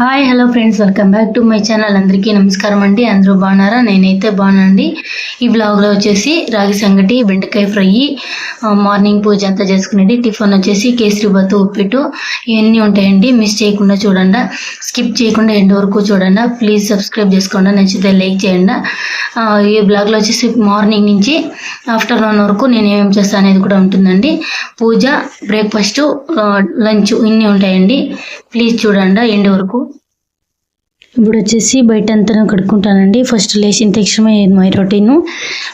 Hi hello friends welcome back to my channel అందరికీ నమస్కారం అండి. అందరూ బాగున్నారా? నేనైతే బాగున్నాండి ఈ బ్లాగ్లో వచ్చేసి రాగి సంగటి బెండకాయ ఫ్రై మార్నింగ్ పూజ అంతా చేసుకునేది. టిఫిన్ వచ్చేసి కేసరిబాత్ ఉప్పిట్టు ఇవన్నీ ఉంటాయండి. మిస్ చేయకుండా చూడండి. స్కిప్ చేయకుండా ఎండ్ వరకు చూడండి. ప్లీజ్ సబ్స్క్రైబ్ చేసుకోండి. నచ్చితే లైక్ చేయండి. ఈ బ్లాగ్లో వచ్చేసి మార్నింగ్ నుంచి ఆఫ్టర్నూన్ వరకు నేను ఏమేమి చేస్తాను అనేది కూడా ఉంటుందండి. పూజ బ్రేక్ఫాస్ట్ లంచ్ ఇన్ని ఉంటాయండి. ప్లీజ్ చూడండి ఎండ్ వరకు. ఇప్పుడు వచ్చేసి బయట అంతా కడుక్కుంటానండి. ఫస్ట్ లేచిన తక్షణమే మై రొటీను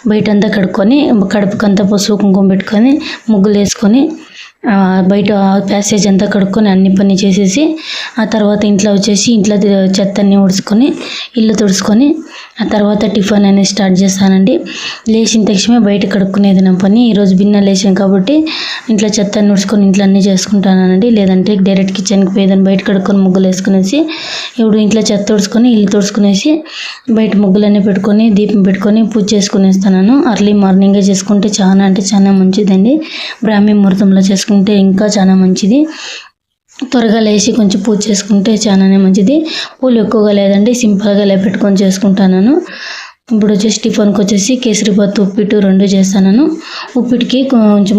బయట అంతా కడుక్కొని కడుపుకంతా పసుపు కుంకుమ పెట్టుకొని ముగ్గులు వేసుకొని బయట ప్యాసేజ్ అంతా కడుక్కొని అన్ని పని చేసేసి ఆ తర్వాత ఇంట్లో వచ్చేసి ఇంట్లో చెత్త అన్ని ఉడుచుకొని ఇల్లు తుడుచుకొని ఆ తర్వాత టిఫిన్ అనేది స్టార్ట్ చేస్తానండి. లేచిన తక్షణమే బయట కడుక్కునేది నా పని. ఈరోజు బిన్న లేచాం కాబట్టి ఇంట్లో చెత్త అన్ని ఉడుచుకొని ఇంట్లో అన్నీ చేసుకుంటానండి. లేదంటే డైరెక్ట్ కిచెన్కి పోయేదాన్ని బయట కడుక్కొని ముగ్గులు వేసుకునేసి ఇప్పుడు ఇంట్లో చెత్త ఉడుచుకొని ఇల్లు తుడుచుకునేసి బయట ముగ్గులన్నీ పెట్టుకొని దీపం పెట్టుకొని పూజ చేసుకునేస్తాను. అర్లీ మార్నింగే చేసుకుంటే చాలా అంటే చాలా మంచిదండి. బ్రాహ్మీ ముహూర్తంలో చేసుకుంటే ఇంకా చాలా మంచిది. త్వరగా లేచి కొంచెం పూజ చేసుకుంటే చాలానే మంచిది. పూలు ఎక్కువగా లేదండి సింపుల్గా లే పెట్టుకొని చేసుకుంటాను ఇప్పుడు వచ్చేసి టిఫిన్కి వచ్చేసి కేసరిబాత్ ఉప్పిట్టు రెండు చేస్తాను ఉప్పిటికి కొంచెం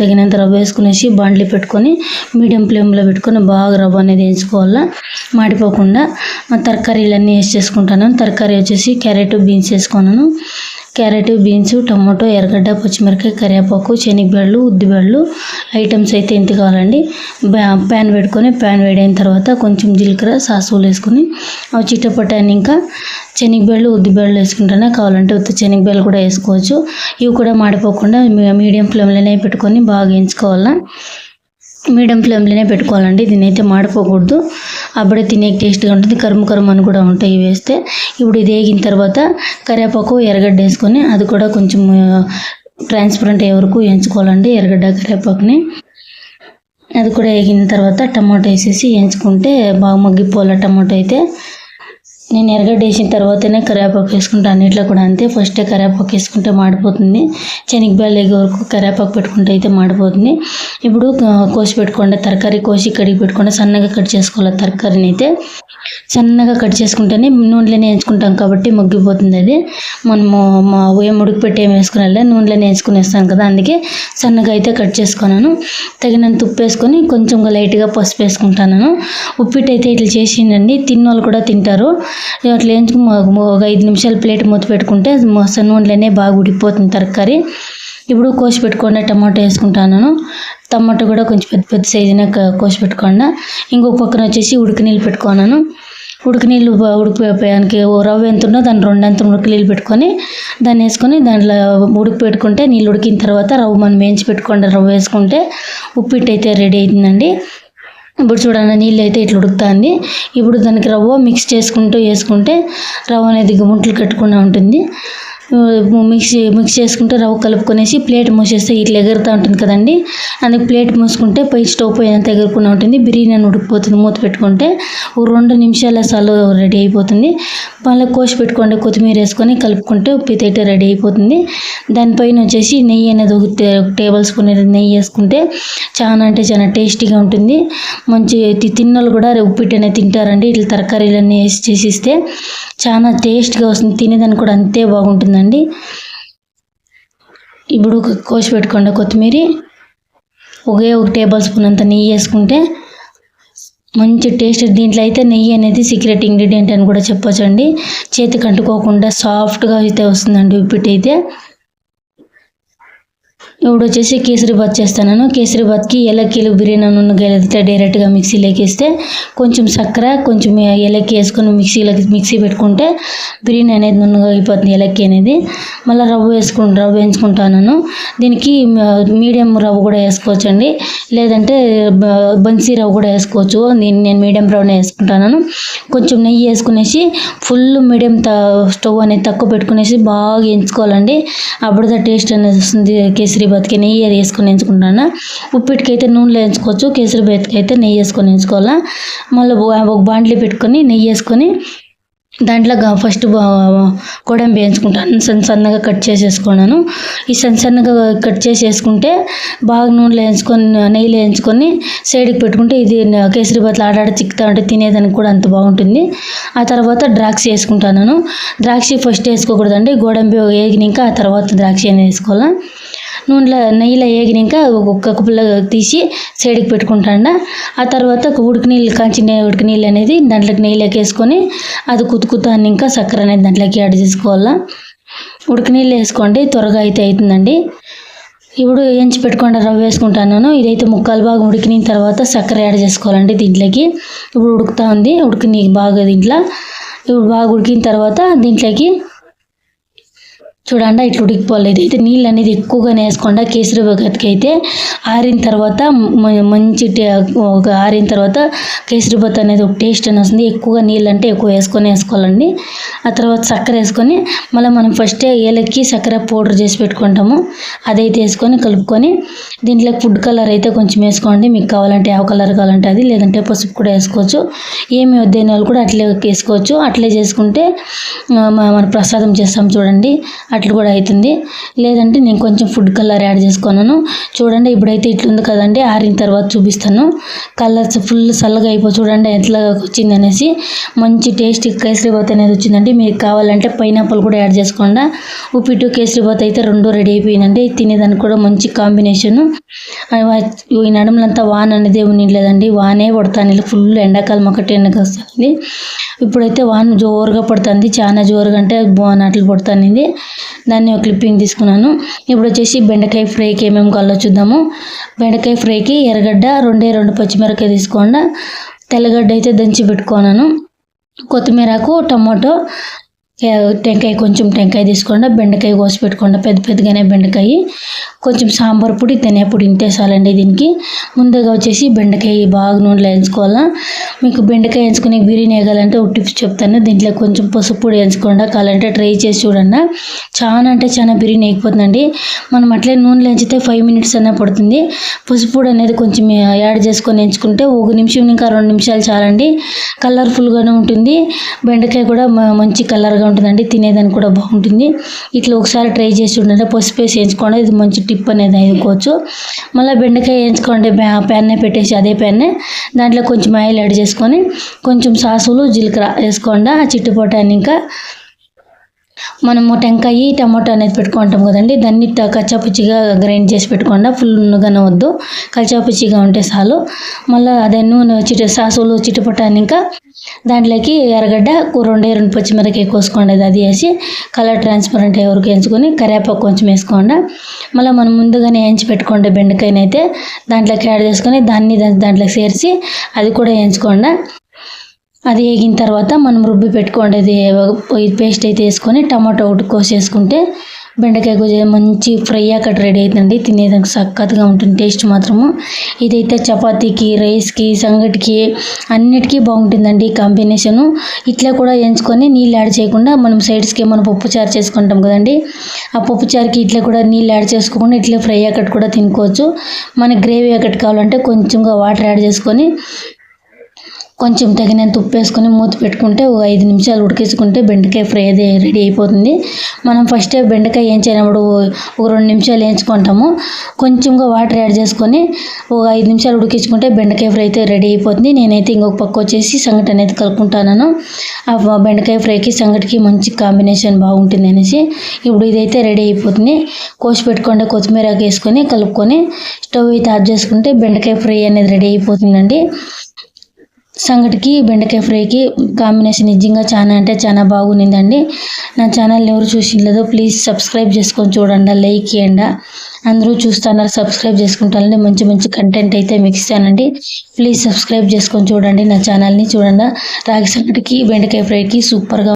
తగినంత రవ్వ వేసుకునేసి బాండ్లీ పెట్టుకొని మీడియం ఫ్లేమ్లో పెట్టుకొని బాగా రవ్వ అనేది వేయించుకోవాలా. మాడిపోకుండా తరకారీలన్నీ వేసి చేసుకుంటాను. తరకారీ వచ్చేసి క్యారెట్ బీన్స్ వేసుకున్నాను క్యారెట్ బీన్స్ టమాటో ఎర్రగడ్డ పచ్చిమిరకాయ కరివేపాకు శనగబెళ్ళు ఉద్దిబెళ్ళు ఐటమ్స్ అయితే ఎంత కావాలండి ప్యాన్ పెట్టుకొని ప్యాన్ వేడైన తర్వాత కొంచెం జీలకర్ర సాసులు వేసుకొని అవి చిట్టపట్టాన్ని ఇంకా శనగబెళ్ళు ఉద్దిబెళ్ళు వేసుకుంటేనే కావాలంటే ఉత్త శనగబెళ్ళు కూడా వేసుకోవచ్చు. ఇవి కూడా మాడిపోకుండా మీడియం ఫ్లేమ్లోనే పెట్టుకొని బాగా వేయించుకోవాలా. మీడియం ఫ్లేమ్లోనే పెట్టుకోవాలండి. దీని అయితే మాడిపోకూడదు. అప్పుడే తినే టేస్ట్గా ఉంటుంది. కరుము కరుము అని కూడా ఉంటాయి వేస్తే. ఇప్పుడు ఇది వేగిన తర్వాత కరివేపాకు ఎర్రగడ్డ వేసుకొని అది కూడా కొంచెం ట్రాన్స్పరెంట్ అయ్యే వరకు ఎంచుకోవాలండి ఎర్రగడ్డ కరివేపాకుని. అది కూడా వేగిన తర్వాత టమాటో వేసేసి వేయించుకుంటే బాగా మగ్గిపోవాలి టమాటో అయితే. నేను ఎర్రగడ్డ వేసిన తర్వాతనే కరివేపాకు వేసుకుంటాను అన్నిట్లో కూడా అంతే. ఫస్టే కరివేపాకు వేసుకుంటే మాడిపోతుంది. శనగబెల్లు వేగే వరకు కరివేపాకు పెట్టుకుంటే అయితే మాడిపోతుంది. ఇప్పుడు కోసి పెట్టుకోండి. తరకారీ కోసి కడిగి పెట్టుకోండి. సన్నగా కట్ చేసుకోవాలి తరకారీని అయితే. సన్నగా కట్ చేసుకుంటేనే నూనెలోనే వేయించుకుంటాం కాబట్టి మగ్గిపోతుంది అది. మనము మా ఏం ఉడికి పెట్టి ఏం వేసుకునే నూనెలోనే వేసుకుని వేస్తాను కదా. అందుకే సన్నగా అయితే కట్ చేసుకున్నాను. తగినంత ఉప్పు వేసుకొని కొంచెం లైట్గా పసుపు వేసుకుంటాను. ఉప్పిట్టయితే అయితే ఇట్లా చేసిండండి. తిన్నోళ్ళు కూడా తింటారు. అట్లా వేయించుకుని ఒక ఐదు నిమిషాలు ప్లేట్ మూత పెట్టుకుంటే మస్తు నూనెలోనే బాగా ఉడికిపోతుంది తరకారీ. ఇప్పుడు కోసి పెట్టుకోండి టమాటో వేసుకుంటాను. టమాటో కూడా కొంచెం పెద్ద పెద్ద సైజున కోసి పెట్టుకోండి. ఇంకో పక్కన వచ్చేసి ఉడికి నీళ్ళు పెట్టుకున్నాను. ఉడికి నీళ్ళు ఉడికిపోయానికి ఓ రవ్వ ఎంత ఉన్నో దాన్ని రెండంత ఉడికి నీళ్ళు పెట్టుకొని దాన్ని వేసుకొని దాంట్లో ఉడికి పెట్టుకుంటే నీళ్ళు ఉడికిన తర్వాత రవ్వ మనం వేయించి పెట్టుకోండి. రవ్వ వేసుకుంటే ఉప్పిట్టు అయితే రెడీ అవుతుందండి. ఇప్పుడు చూడండి నీళ్ళు అయితే ఇట్లా ఉడుకుతుంది. ఇప్పుడు దానికి రవ్వ మిక్స్ చేసుకుంటూ వేసుకుంటే రవ్వ అనేది గుంటలు కట్టుకుండా ఉంటుంది. మిక్స్ మిక్స్ చేసుకుంటే రవ్వ కలుపుకొనేసి ప్లేట్ మూసేస్తే ఇట్లా ఎగురుతూ ఉంటుంది కదండి. అందుకు ప్లేట్ మూసుకుంటే పై స్టవ్ పై అంతా ఎగురుకుండా ఉంటుంది. బిర్యానీ ఉడికిపోతుంది. మూత పెట్టుకుంటే ఓ రెండు నిమిషాల సాలు రెడీ అయిపోతుంది. మళ్ళీ కోసి పెట్టుకోండి. కొత్తిమీర వేసుకొని కలుపుకుంటే ఉప్పు అయితే రెడీ అయిపోతుంది. దానిపైన వచ్చేసి నెయ్యి అనేది ఒక టేబుల్ స్పూన్ అనేది నెయ్యి వేసుకుంటే చాలా అంటే చాలా టేస్టీగా ఉంటుంది. మంచి తిన్నలు కూడా ఉప్పిట్టు అనేది తింటారండి. ఇట్లా తరకారీలన్నీ వేసి చేసిస్తే చాలా టేస్ట్గా వస్తుంది. తినేదానికి కూడా అంతే బాగుంటుంది బాగుంటుందండి ఇప్పుడు ఒక కోసి పెట్టుకోండి కొత్తిమీర. ఒకే ఒక టేబుల్ స్పూన్ అంత నెయ్యి వేసుకుంటే మంచి టేస్ట్. దీంట్లో అయితే నెయ్యి అనేది సీక్రెట్ ఇంగ్రీడియంట్ అని కూడా చెప్పొచ్చండి. చేతికి అంటుకోకుండా సాఫ్ట్గా అయితే వస్తుందండి ఉప్పిట్టు అయితే. ఇప్పుడు వచ్చేసి కేసరి బాత్ చేస్తాను కేసరి బాత్కి ఏలక్కీలు బిర్యానీ నూనె డైరెక్ట్గా మిక్సీలోకి వేస్తే కొంచెం చక్కెర కొంచెం ఏలక్కి వేసుకొని మిక్సీలోకి మిక్సీ పెట్టుకుంటే బిర్యానీ అనేది నున్నగా అయిపోతుంది ఏలక్కి అనేది. మళ్ళీ రవ్వ వేసుకుని రవ్వ వేయించుకుంటాను దీనికి మీడియం రవ్వ కూడా వేసుకోవచ్చండి. లేదంటే బన్సీ రవ్వ కూడా వేసుకోవచ్చు. నేను నేను మీడియం రవ్వనే వేసుకుంటాను కొంచెం నెయ్యి వేసుకునేసి ఫుల్ మీడియం త స్టవ్ అనేది తక్కువ పెట్టుకునేసి బాగా వేయించుకోవాలండి. అప్పుడు టేస్ట్ అనేది వస్తుంది కేసరి బతికి నెయ్యి అది వేసుకొని ఎంచుకుంటాను? ఉప్పిటికి అయితే నూనెలో వేయించుకోవచ్చు కేసరి బాత్కి అయితే నెయ్యి వేసుకొని ఎంచుకోవాలా? మళ్ళీ ఒక బాండ్లీ పెట్టుకొని నెయ్యి వేసుకొని దాంట్లో ఫస్ట్ బా- గోడంబి వేయించుకుంటాను. సన్న సన్నగా కట్ చేసేసుకున్నాను. ఈ సన్న సన్నగా కట్ చేసేసుకుంటే బాగా నూనెలో వేయించుకొని నెయ్యిలో వేయించుకొని సైడ్కి పెట్టుకుంటే ఇది కేసరి బత్తులు ఆడాడ చిక్కుతా ఉంటే తినేదానికి కూడా అంత బాగుంటుంది. ఆ తర్వాత ద్రాక్ష వేసుకుంటాను ద్రాక్ష ఫస్ట్ వేసుకోకూడదండి. గోడంబి వేగినాక ఆ తర్వాత ద్రాక్ష అనేది వేసుకోవాలి? నూనెలో నెయ్యిలో వేగినాక ఒక్క పుల్ల తీసి సైడ్కి పెట్టుకుంటాండ. ఆ తర్వాత ఒక ఉడికి నీళ్ళు కాంచిన ఉడికి నీళ్ళు అనేది దాంట్లోకి నెయ్యిలోకి వేసుకొని అది కుతుకుతాన్ని ఇంకా చక్కెర అనేది దాంట్లోకి యాడ్ చేసుకోవాలా. ఉడికి నీళ్ళు వేసుకోండి త్వరగా అయితే అవుతుందండి ఇప్పుడు ఎంచి పెట్టుకుండా రవ్వ వేసుకుంటాను ఇదైతే ముక్కాలు బాగా ఉడికిన తర్వాత చక్కెర యాడ్ చేసుకోవాలండి దీంట్లోకి. ఇప్పుడు ఉడుకుతా ఉంది ఉడికిన బాగా దీంట్లో. ఇప్పుడు బాగా ఉడికిన తర్వాత దీంట్లోకి చూడండి ఇట్లా ఉడికిపోలేదు అయితే నీళ్ళు అనేది ఎక్కువగానే వేసుకోండి. కేసరి బగత్కి అయితే ఆరిన తర్వాత మంచి టే- ఒక ఆరిన తర్వాత కేసరి బత్ అనేది ఒక టేస్ట్ అని వస్తుంది. ఎక్కువగా నీళ్ళు అంటే ఎక్కువ వేసుకొని వేసుకోవాలండి. ఆ తర్వాత చక్కెర వేసుకొని మళ్ళీ మనం ఫస్ట్ ఏలక్కి చక్కెర పౌడర్ చేసి పెట్టుకుంటాము. అదైతే వేసుకొని కలుపుకొని దీంట్లో ఫుడ్ కలర్ అయితే కొంచెం వేసుకోండి. మీకు కావాలంటే ఆవు కలర్ కావాలంటే అది లేదంటే పసుపు కూడా వేసుకోవచ్చు. ఏమి వద్దైన వాళ్ళు కూడా అట్లే వేసుకోవచ్చు. అట్లే చేసుకుంటే మనం ప్రసాదం చేస్తాం చూడండి. అట్లా కూడా అవుతుంది. లేదంటే నేను కొంచెం ఫుడ్ కలర్ యాడ్ చేసుకున్నాను. చూడండి ఇప్పుడైతే ఇట్లుంది కదండి ఆరిన తర్వాత చూపిస్తాను. కలర్స్ ఫుల్ చల్లగా అయిపో చూడండి ఎట్లా వచ్చింది అనేసి. మంచి టేస్ట్ కేసరిబాత్ అనేది వచ్చిందండి. మీకు కావాలంటే పైనాపిల్ కూడా యాడ్ చేసుకోండి. ఉప్పిట్టు కేసరిబాత్ అయితే రెండు రెడీ అయిపోయిందండి. తినేదానికి కూడా మంచి కాంబినేషను. ఈ నడుములంతా వాన అనేది ఏమి లేదండి వానే పడతాను ఫుల్ ఎండాకాలం ఒకటి ఎండకు వస్తుంది. ఇప్పుడైతే వాన జోరుగా పడుతుంది. చాలా జోరుగా అంటే బాగున్నట్లు పడుతుంది. దాన్ని ఒక క్లిప్పింగ్ తీసుకున్నాను. ఇప్పుడు వచ్చేసి బెండకాయ ఫ్రైకి ఏమేమి కావాలో చూద్దాము. బెండకాయ ఫ్రైకి ఎర్రగడ్డ రెండే రెండు పచ్చిమిరపకాయ తీసుకోండి. తెల్లగడ్డ అయితే దంచి పెట్టుకున్నాను. కొత్తిమీరకు టమాటో టెంకాయ కొంచెం టెంకాయ తీసుకోండి బెండకాయ కోసి పెట్టుకోండి పెద్ద పెద్దగానే బెండకాయ. కొంచెం సాంబార్ పొడి ధనియా పొడి ఇంతే చాలండి దీనికి. ముందుగా వచ్చేసి బెండకాయ బాగా నూనెలో వేయించుకోవాలా. మీకు బెండకాయ వేయించుకునే బిర్యానీ వేయాలంటే ఒక టిప్స్ చెప్తాను. దీంట్లో కొంచెం పసుపు పొడి వేయించుకోండి కావాలంటే ట్రై చేసి చూడండి. చాలా అంటే చాలా బిర్యానీ వేయకపోతుందండి మనం అట్లే నూనెలో వేయించితే ఫైవ్ మినిట్స్ అనే పడుతుంది. పసుపు పొడి అనేది కొంచెం యాడ్ చేసుకొని ఎంచుకుంటే ఒక నిమిషం ఇంకా రెండు నిమిషాలు చాలండి. కలర్ఫుల్గానే ఉంటుంది. బెండకాయ కూడా మంచి కలర్గా ఉంటుందండి తినేదానికి కూడా బాగుంటుంది. ఇట్లా ఒకసారి ట్రై చేసి ఉండండి పసుపు వేసి వేయించుకోండి ఇది మంచి టిప్ అనేది వేసుకోవచ్చు మళ్ళీ బెండకాయ వేయించుకోండి ప్యాన్నే పెట్టేసి అదే ప్యాన్నే. దాంట్లో కొంచెం ఆయిల్ యాడ్ చేసుకొని కొంచెం సాసులు జీలకర్ర వేసుకోండి ఆ చిట్టుపోటాన్ని ఇంకా మనము టెంకాయ టమాటో అనేది పెట్టుకుంటాం కదండి. దాన్ని కచ్చాపుచ్చిగా గ్రైండ్ చేసి పెట్టుకోండి నూనెగానే వద్దు. కచ్చాపుచ్చిగా ఉంటే చాలు. మళ్ళీ అదే నూనె చిట సాసులు చిటపటాన్ని ఇంకా దాంట్లోకి ఎర్రగడ్డ రెండే రెండు పచ్చిమిరకాయ కోసుకోండి అది అది వేసి కలర్ ట్రాన్స్పరెంట్ అయ్యే వరకు వేయించుకొని కరివేపాకు కొంచెం వేసుకోండి. మళ్ళీ మనం ముందుగానే వేయించి పెట్టుకోండి బెండకాయనైతే దాంట్లోకి యాడ్ చేసుకొని దాన్ని దాంట్లోకి చేర్చి అది కూడా వేయించుకోండి. అది వేగిన తర్వాత మనం రుబ్బి పెట్టుకోండి అది పేస్ట్ అయితే వేసుకొని టమాటో ఒకటి కోసేసుకుంటే బెండకాయ గుజ్జు మంచి ఫ్రై అక్కడ రెడీ అవుతుందండి తినేదానికి సక్కత్తుగా ఉంటుంది టేస్ట్ మాత్రము. ఇదైతే చపాతీకి రైస్కి సంగటికి అన్నిటికీ బాగుంటుందండి ఈ కాంబినేషను. ఇట్లా కూడా వేయించుకొని నీళ్ళు యాడ్ చేయకుండా మనం సైడ్స్కి మనం పప్పు చారు చేసుకుంటాం కదండి. ఆ పప్పు చారుకి ఇట్లా కూడా నీళ్ళు యాడ్ చేసుకోకుండా ఇట్లా ఫ్రై అక్కడ కూడా తినుకోవచ్చు. మనకి గ్రేవీ అక్కడ కావాలంటే కొంచెంగా వాటర్ యాడ్ చేసుకొని కొంచెం తగినంత ఉప్పు వేసుకొని మూత పెట్టుకుంటే ఒక ఐదు నిమిషాలు ఉడికించుకుంటే బెండకాయ ఫ్రై అది రెడీ అయిపోతుంది. మనం ఫస్ట్ బెండకాయ వేయించినప్పుడు ఒక రెండు నిమిషాలు వేయించుకుంటాము. కొంచెంగా వాటర్ యాడ్ చేసుకొని ఒక ఐదు నిమిషాలు ఉడికించుకుంటే బెండకాయ ఫ్రై అయితే రెడీ అయిపోతుంది. నేనైతే ఇంకొక పక్క వచ్చేసి సంగటి అనేది కలుపుకుంటాను. ఆ బెండకాయ ఫ్రైకి సంగటికి మంచి కాంబినేషన్ బాగుంటుంది అనేసి ఇప్పుడు ఇదైతే రెడీ అయిపోతుంది. కోసి పెట్టుకుంటే కొత్తిమీర వేసుకొని కలుపుకొని స్టవ్ అయితే ఆఫ్ చేసుకుంటే బెండకాయ ఫ్రై అనేది రెడీ అయిపోతుందండి. సంగటికి బెండకాయ ఫ్రైకి కాంబినేషన్ నిజంగా చాలా అంటే చాలా బాగుండిందండి. నా ఛానల్ ఎవరు చూసిలేదో ప్లీజ్ సబ్స్క్రైబ్ చేసుకొని చూడండి లైక్ చేయండి. అందరూ చూస్తున్నారు సబ్స్క్రైబ్ చేసుకుంటారండి మంచి మంచి కంటెంట్ అయితే మీకు ఇస్తానండి. ప్లీజ్ సబ్స్క్రైబ్ చేసుకొని చూడండి నా ఛానల్ని చూడండి. రాగి సంగటికి బెండకాయ ఫ్రైకి సూపర్గా